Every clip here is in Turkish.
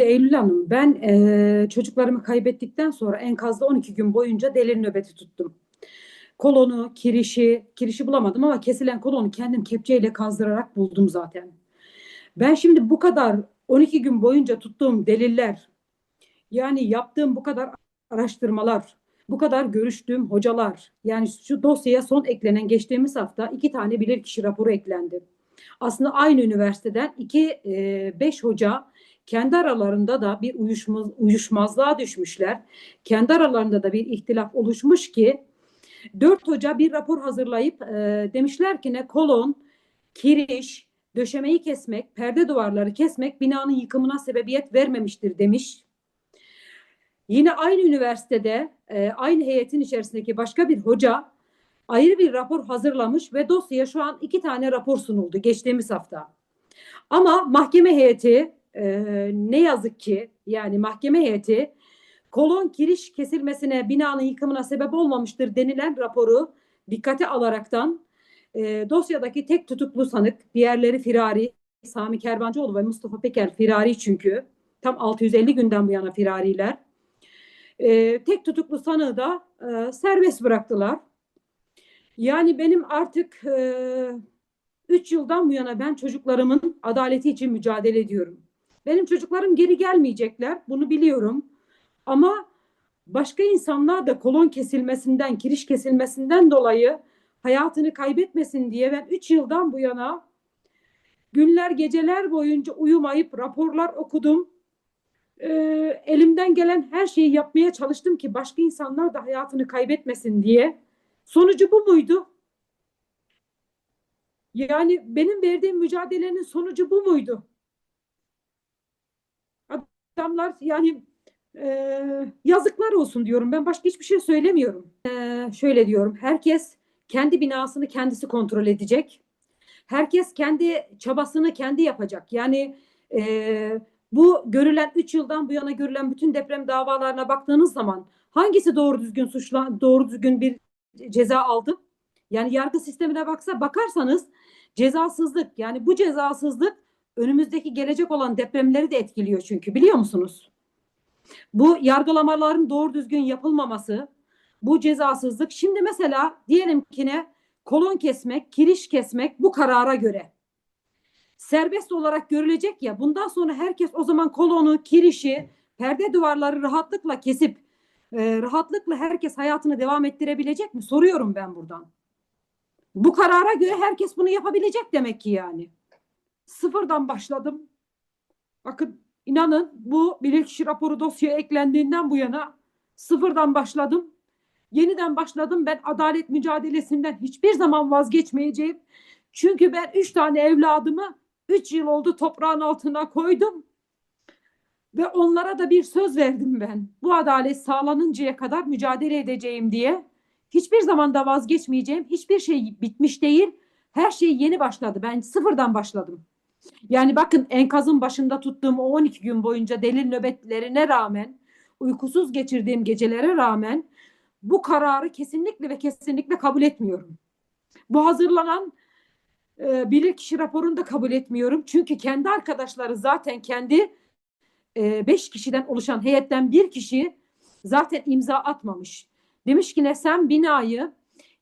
Eylül Hanım, ben eee, çocuklarımı kaybettikten sonra enkazda 12 gün boyunca deli nöbeti tuttum. Kolonu, kirişi, kirişi bulamadım ama kesilen kolonu kendim kepçeyle kazdırarak buldum zaten. Ben şimdi bu kadar 12 gün boyunca tuttuğum deliller, yani yaptığım bu kadar araştırmalar, bu kadar görüştüğüm hocalar, yani şu dosyaya son eklenen geçtiğimiz hafta iki tane bilirkişi raporu eklendi. Aslında aynı üniversiteden iki, eee, beş hoca kendi aralarında da bir uyuşmaz, uyuşmazlığa düşmüşler. Kendi aralarında da bir ihtilaf oluşmuş ki dört hoca bir rapor hazırlayıp e, demişler ki ne kolon, kiriş, döşemeyi kesmek, perde duvarları kesmek binanın yıkımına sebebiyet vermemiştir demiş. Yine aynı üniversitede e, aynı heyetin içerisindeki başka bir hoca ayrı bir rapor hazırlamış ve dosyaya şu an iki tane rapor sunuldu geçtiğimiz hafta. Ama mahkeme heyeti e, ne yazık ki yani mahkeme heyeti kolon kiriş kesilmesine binanın yıkımına sebep olmamıştır denilen raporu dikkate alaraktan e, dosyadaki tek tutuklu sanık diğerleri firari Sami Kervancıoğlu ve Mustafa Peker firari çünkü tam 650 günden bu yana firariler. E, tek tutuklu sanığı da e, serbest bıraktılar. Yani benim artık e, 3 yıldan bu yana ben çocuklarımın adaleti için mücadele ediyorum. Benim çocuklarım geri gelmeyecekler. Bunu biliyorum. Ama başka insanlar da kolon kesilmesinden, kiriş kesilmesinden dolayı hayatını kaybetmesin diye ben 3 yıldan bu yana günler geceler boyunca uyumayıp raporlar okudum. Ee, elimden gelen her şeyi yapmaya çalıştım ki başka insanlar da hayatını kaybetmesin diye. Sonucu bu muydu? Yani benim verdiğim mücadelenin sonucu bu muydu? Adamlar yani e, yazıklar olsun diyorum. Ben başka hiçbir şey söylemiyorum. E, şöyle diyorum. Herkes kendi binasını kendisi kontrol edecek. Herkes kendi çabasını kendi yapacak. Yani e, bu görülen 3 yıldan bu yana görülen bütün deprem davalarına baktığınız zaman hangisi doğru düzgün suçla doğru düzgün bir ceza aldı? Yani yargı sistemine baksa bakarsanız cezasızlık yani bu cezasızlık önümüzdeki gelecek olan depremleri de etkiliyor çünkü biliyor musunuz? Bu yargılamaların doğru düzgün yapılmaması, bu cezasızlık. Şimdi mesela diyelim ki ne kolon kesmek, kiriş kesmek bu karara göre serbest olarak görülecek ya bundan sonra herkes o zaman kolonu, kirişi, perde duvarları rahatlıkla kesip e, rahatlıkla herkes hayatını devam ettirebilecek mi? Soruyorum ben buradan. Bu karara göre herkes bunu yapabilecek demek ki yani. Sıfırdan başladım. Bakın inanın bu bilirkişi raporu dosyaya eklendiğinden bu yana sıfırdan başladım. Yeniden başladım. Ben adalet mücadelesinden hiçbir zaman vazgeçmeyeceğim. Çünkü ben üç tane evladımı üç yıl oldu toprağın altına koydum. Ve onlara da bir söz verdim ben. Bu adalet sağlanıncaya kadar mücadele edeceğim diye. Hiçbir zaman da vazgeçmeyeceğim. Hiçbir şey bitmiş değil. Her şey yeni başladı. Ben sıfırdan başladım. Yani bakın enkazın başında tuttuğum o 12 gün boyunca delil nöbetlerine rağmen, uykusuz geçirdiğim gecelere rağmen bu kararı kesinlikle ve kesinlikle kabul etmiyorum. Bu hazırlanan e, bilirkişi raporunu da kabul etmiyorum. Çünkü kendi arkadaşları zaten kendi e, beş kişiden oluşan heyetten bir kişi zaten imza atmamış. Demiş ki ne sen binayı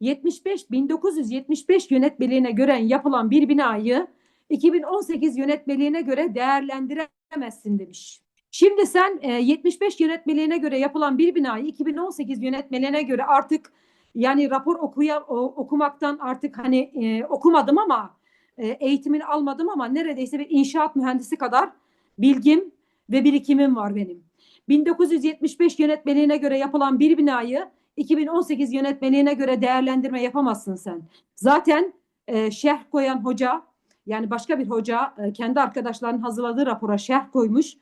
75 1975 yönetmeliğine göre yapılan bir binayı 2018 yönetmeliğine göre değerlendiremezsin demiş. Şimdi sen e, 75 yönetmeliğine göre yapılan bir binayı 2018 yönetmeliğine göre artık yani rapor okuya okumaktan artık hani e, okumadım ama e, eğitimini almadım ama neredeyse bir inşaat mühendisi kadar bilgim ve birikimim var benim. 1975 yönetmeliğine göre yapılan bir binayı 2018 yönetmeliğine göre değerlendirme yapamazsın sen. Zaten e, şerh koyan hoca yani başka bir hoca e, kendi arkadaşlarının hazırladığı rapora şerh koymuş.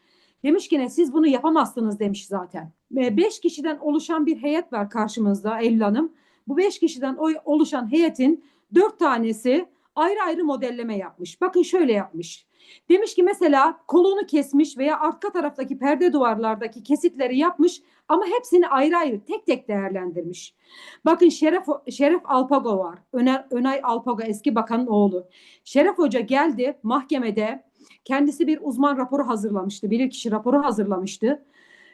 Demiş ki ne siz bunu yapamazsınız demiş zaten. E, beş kişiden oluşan bir heyet var karşımızda Eylül Hanım. Bu beş kişiden oluşan heyetin dört tanesi ayrı ayrı modelleme yapmış. Bakın şöyle yapmış. Demiş ki mesela kolunu kesmiş veya arka taraftaki perde duvarlardaki kesitleri yapmış ama hepsini ayrı ayrı tek tek değerlendirmiş. Bakın Şeref Şeref Alpago var. Öner, Önay Alpago eski bakanın oğlu. Şeref Hoca geldi mahkemede kendisi bir uzman raporu hazırlamıştı. Bilirkişi raporu hazırlamıştı.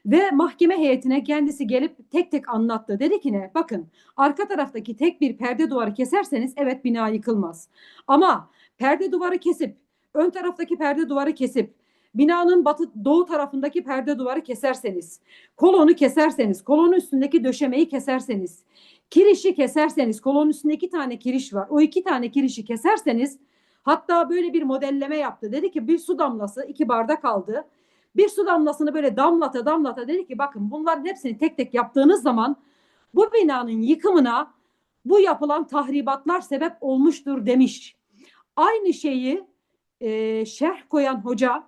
Ve mahkeme heyetine kendisi gelip tek tek anlattı. Dedi ki ne? Bakın arka taraftaki tek bir perde duvarı keserseniz evet bina yıkılmaz. Ama perde duvarı kesip ön taraftaki perde duvarı kesip binanın batı doğu tarafındaki perde duvarı keserseniz, kolonu keserseniz, kolonun üstündeki döşemeyi keserseniz, kirişi keserseniz, kolonun üstünde iki tane kiriş var. O iki tane kirişi keserseniz hatta böyle bir modelleme yaptı. Dedi ki bir su damlası iki bardak aldı. Bir su damlasını böyle damlata damlata dedi ki bakın bunların hepsini tek tek yaptığınız zaman bu binanın yıkımına bu yapılan tahribatlar sebep olmuştur demiş. Aynı şeyi e, şerh koyan hoca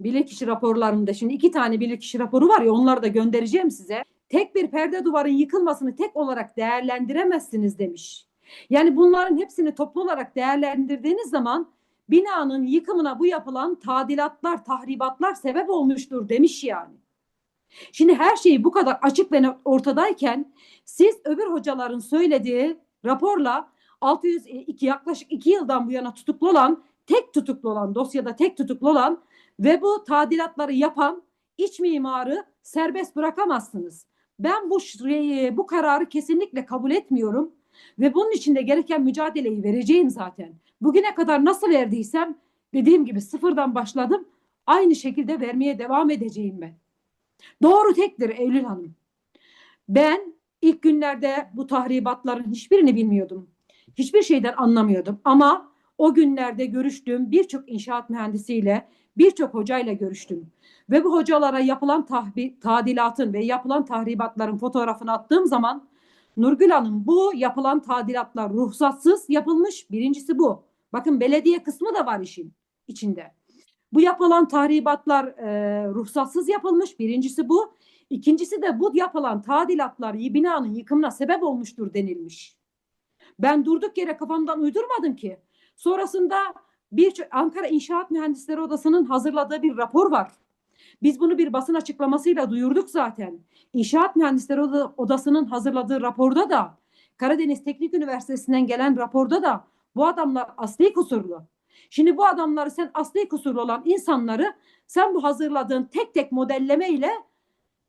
bilirkişi raporlarında şimdi iki tane bilirkişi raporu var ya onları da göndereceğim size. Tek bir perde duvarın yıkılmasını tek olarak değerlendiremezsiniz demiş. Yani bunların hepsini toplu olarak değerlendirdiğiniz zaman binanın yıkımına bu yapılan tadilatlar, tahribatlar sebep olmuştur demiş yani. Şimdi her şey bu kadar açık ve ortadayken siz öbür hocaların söylediği raporla 602 yaklaşık 2 yıldan bu yana tutuklu olan, tek tutuklu olan, dosyada tek tutuklu olan ve bu tadilatları yapan iç mimarı serbest bırakamazsınız. Ben bu bu kararı kesinlikle kabul etmiyorum ve bunun için de gereken mücadeleyi vereceğim zaten. Bugüne kadar nasıl verdiysem dediğim gibi sıfırdan başladım. Aynı şekilde vermeye devam edeceğim ben. Doğru tektir Eylül Hanım. Ben ilk günlerde bu tahribatların hiçbirini bilmiyordum. Hiçbir şeyden anlamıyordum ama o günlerde görüştüğüm birçok inşaat mühendisiyle, birçok hocayla görüştüm. Ve bu hocalara yapılan tahbi, tadilatın ve yapılan tahribatların fotoğrafını attığım zaman Nurgül Hanım bu yapılan tadilatlar ruhsatsız yapılmış. Birincisi bu. Bakın belediye kısmı da var işin içinde. Bu yapılan tahribatlar e, ruhsatsız yapılmış. Birincisi bu. İkincisi de bu yapılan tadilatlar binanın yıkımına sebep olmuştur denilmiş. Ben durduk yere kafamdan uydurmadım ki. Sonrasında bir Ankara İnşaat Mühendisleri Odası'nın hazırladığı bir rapor var. Biz bunu bir basın açıklamasıyla duyurduk zaten. İnşaat Mühendisleri Odası'nın hazırladığı raporda da Karadeniz Teknik Üniversitesi'nden gelen raporda da bu adamlar asli kusurlu. Şimdi bu adamları sen asli kusurlu olan insanları sen bu hazırladığın tek tek modelleme ile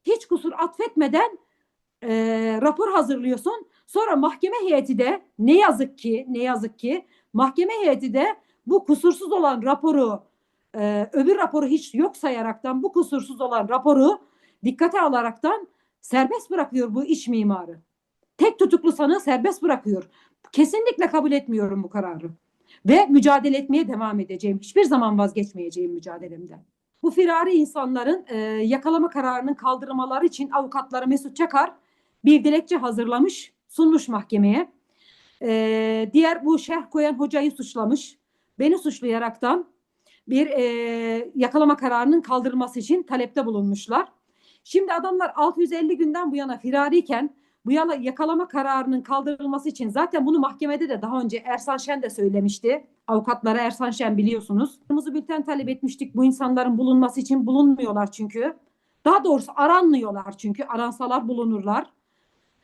hiç kusur atfetmeden e, rapor hazırlıyorsun. Sonra mahkeme heyeti de ne yazık ki ne yazık ki mahkeme heyeti de bu kusursuz olan raporu e, öbür raporu hiç yok sayaraktan bu kusursuz olan raporu dikkate alaraktan serbest bırakıyor bu iç mimarı. Tek tutuklu sanığı serbest bırakıyor. Kesinlikle kabul etmiyorum bu kararı. Ve mücadele etmeye devam edeceğim. Hiçbir zaman vazgeçmeyeceğim mücadelemden. Bu firari insanların e, yakalama kararının kaldırmaları için avukatları Mesut Çakar bir dilekçe hazırlamış, sunmuş mahkemeye. E, diğer bu şerh koyan hocayı suçlamış. Beni suçlayaraktan bir e, yakalama kararının kaldırılması için talepte bulunmuşlar. Şimdi adamlar 650 günden bu yana firariyken bu yana yakalama kararının kaldırılması için zaten bunu mahkemede de daha önce Ersan Şen de söylemişti. Avukatlara Ersan Şen biliyorsunuz. Kırmızı bülten talep etmiştik bu insanların bulunması için bulunmuyorlar çünkü. Daha doğrusu aranmıyorlar çünkü aransalar bulunurlar.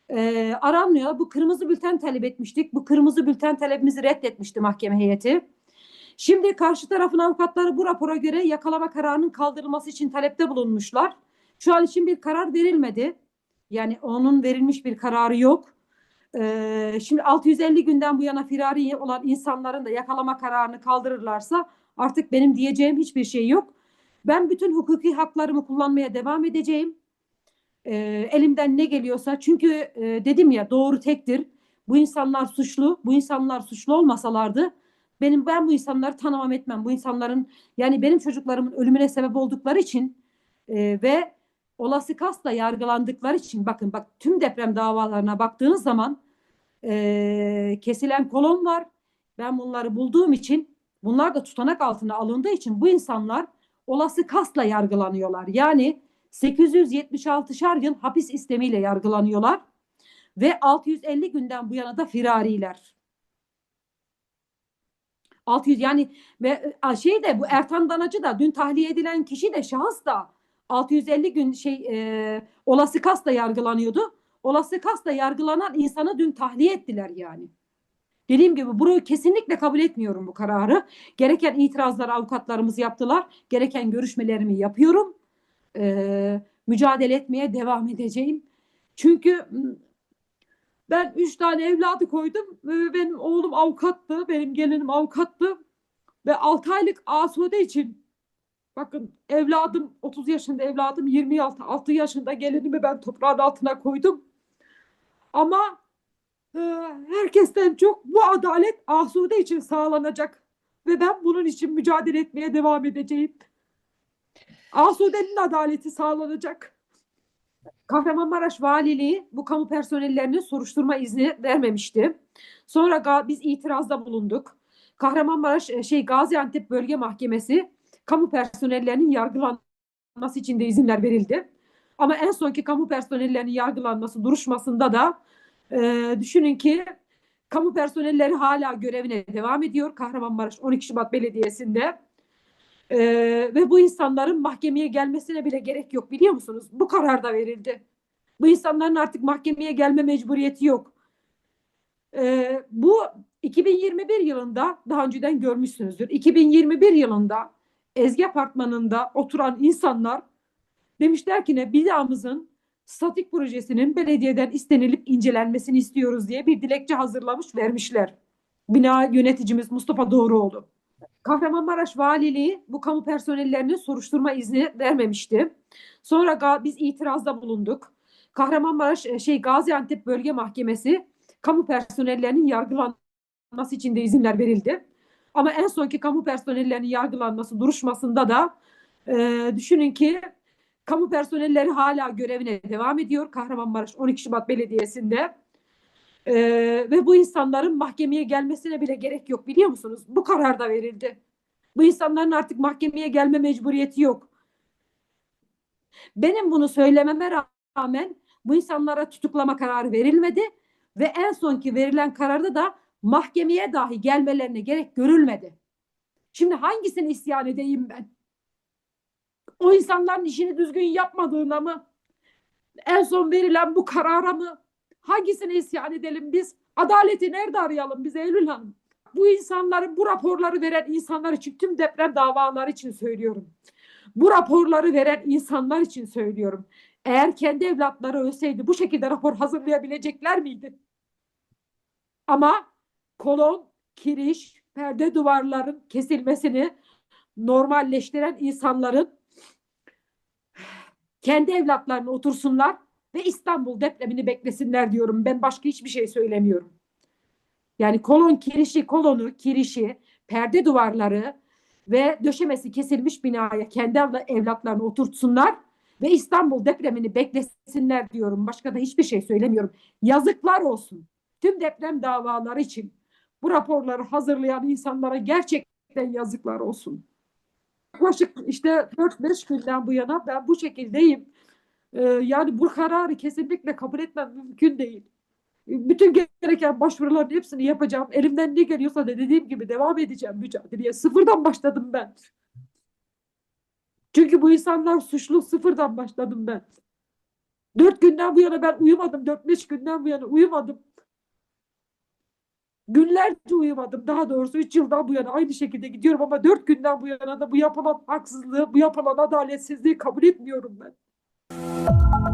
Ee, aranmıyor. Bu kırmızı bülten talep etmiştik. Bu kırmızı bülten talebimizi reddetmişti mahkeme heyeti. Şimdi karşı tarafın avukatları bu rapora göre yakalama kararının kaldırılması için talepte bulunmuşlar. Şu an için bir karar verilmedi. Yani onun verilmiş bir kararı yok. Ee, şimdi 650 günden bu yana firari olan insanların da yakalama kararını kaldırırlarsa artık benim diyeceğim hiçbir şey yok. Ben bütün hukuki haklarımı kullanmaya devam edeceğim. Ee, elimden ne geliyorsa çünkü e, dedim ya doğru tektir. Bu insanlar suçlu. Bu insanlar suçlu olmasalardı benim ben bu insanları tanımam etmem. Bu insanların yani benim çocuklarımın ölümüne sebep oldukları için e, ve olası kasla yargılandıkları için bakın bak tüm deprem davalarına baktığınız zaman e, kesilen kolon var. Ben bunları bulduğum için bunlar da tutanak altına alındığı için bu insanlar olası kasla yargılanıyorlar. Yani 876'şar yıl hapis istemiyle yargılanıyorlar ve 650 günden bu yana da firariler. 600 yani ve şey de bu Ertan Danacı da dün tahliye edilen kişi de şahıs da 650 gün şey e, olası kasla yargılanıyordu. Olası kasla yargılanan insanı dün tahliye ettiler yani. Dediğim gibi burayı kesinlikle kabul etmiyorum bu kararı. Gereken itirazları avukatlarımız yaptılar. Gereken görüşmelerimi yapıyorum. Ee, mücadele etmeye devam edeceğim. Çünkü ben üç tane evladı koydum. Benim oğlum avukattı. Benim gelinim avukattı. Ve 6 aylık Asude için bakın evladım 30 yaşında evladım 26 6 yaşında gelinimi ben toprağın altına koydum. Ama e, herkesten çok bu adalet Asude için sağlanacak. Ve ben bunun için mücadele etmeye devam edeceğim. Asude'nin adaleti sağlanacak. Kahramanmaraş Valiliği bu kamu personellerinin soruşturma izni vermemişti. Sonra biz itirazda bulunduk. Kahramanmaraş e, şey Gaziantep Bölge Mahkemesi kamu personellerinin yargılanması için de izinler verildi. Ama en sonki kamu personellerinin yargılanması duruşmasında da e, düşünün ki kamu personelleri hala görevine devam ediyor Kahramanmaraş 12 Şubat Belediyesi'nde. Ee, ve bu insanların mahkemeye gelmesine bile gerek yok biliyor musunuz? Bu karar da verildi. Bu insanların artık mahkemeye gelme mecburiyeti yok. Ee, bu 2021 yılında daha önceden görmüşsünüzdür. 2021 yılında Ezgi Apartmanı'nda oturan insanlar demişler ki ne binamızın statik projesinin belediyeden istenilip incelenmesini istiyoruz diye bir dilekçe hazırlamış vermişler. Bina yöneticimiz Mustafa Doğruoğlu. Kahramanmaraş Valiliği bu kamu personellerinin soruşturma izni vermemişti. Sonra biz itirazda bulunduk. Kahramanmaraş e, şey Gaziantep Bölge Mahkemesi kamu personellerinin yargılanması için de izinler verildi. Ama en sonki kamu personellerinin yargılanması duruşmasında da e, düşünün ki kamu personelleri hala görevine devam ediyor Kahramanmaraş 12 Şubat Belediyesi'nde. Ee, ve bu insanların mahkemeye gelmesine bile gerek yok biliyor musunuz? Bu karar da verildi. Bu insanların artık mahkemeye gelme mecburiyeti yok. Benim bunu söylememe rağmen bu insanlara tutuklama kararı verilmedi ve en sonki verilen kararda da mahkemeye dahi gelmelerine gerek görülmedi. Şimdi hangisini isyan edeyim ben? O insanların işini düzgün yapmadığına mı? En son verilen bu karara mı? Hangisine isyan edelim biz? Adaleti nerede arayalım biz Eylül Hanım? Bu insanların, bu raporları veren insanlar için, tüm deprem davaları için söylüyorum. Bu raporları veren insanlar için söylüyorum. Eğer kendi evlatları ölseydi bu şekilde rapor hazırlayabilecekler miydi? Ama kolon, kiriş, perde duvarların kesilmesini normalleştiren insanların kendi evlatlarını otursunlar ve İstanbul depremini beklesinler diyorum. Ben başka hiçbir şey söylemiyorum. Yani kolon kirişi, kolonu, kirişi, perde duvarları ve döşemesi kesilmiş binaya kendi evla- evlatlarını oturtsunlar ve İstanbul depremini beklesinler diyorum. Başka da hiçbir şey söylemiyorum. Yazıklar olsun. Tüm deprem davaları için bu raporları hazırlayan insanlara gerçekten yazıklar olsun. Yaklaşık işte 4-5 günden bu yana ben bu şekildeyim. Ee, yani bu kararı kesinlikle kabul etmem mümkün değil. Bütün gereken başvuruların hepsini yapacağım. Elimden ne geliyorsa da dediğim gibi devam edeceğim mücadeleye. Sıfırdan başladım ben. Çünkü bu insanlar suçlu sıfırdan başladım ben. Dört günden bu yana ben uyumadım. Dört beş günden bu yana uyumadım. Günlerce uyumadım. Daha doğrusu üç yıldan bu yana aynı şekilde gidiyorum ama dört günden bu yana da bu yapılan haksızlığı, bu yapılan adaletsizliği kabul etmiyorum ben. you